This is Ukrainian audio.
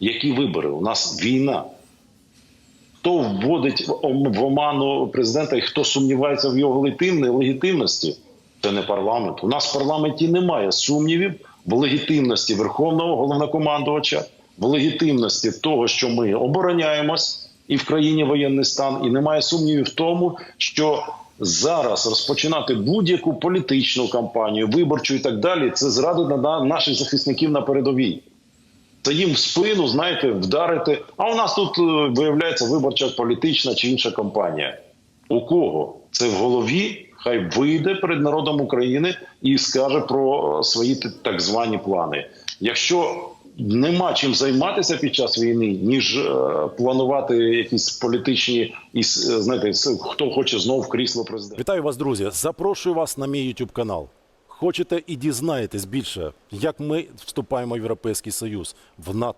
Які вибори? У нас війна. Хто вводить в оману президента і хто сумнівається в його легітимності? Це не парламент. У нас в парламенті немає сумнівів в легітимності Верховного головнокомандувача, в легітимності того, що ми обороняємось і в країні воєнний стан, і немає сумнівів в тому, що зараз розпочинати будь-яку політичну кампанію, виборчу і так далі, це зради на наших захисників на передовій. Це їм в спину, знаєте, вдарити. А у нас тут е, виявляється виборча політична чи інша кампанія. У кого це в голові? Хай вийде перед народом України і скаже про свої так звані плани. Якщо нема чим займатися під час війни, ніж е, планувати якісь політичні і е, знаєте, хто хоче знов крісло президента. Вітаю вас, друзі! Запрошую вас на мій YouTube канал. Хочете і дізнаєтесь більше, як ми вступаємо в Європейський Союз, в НАТО.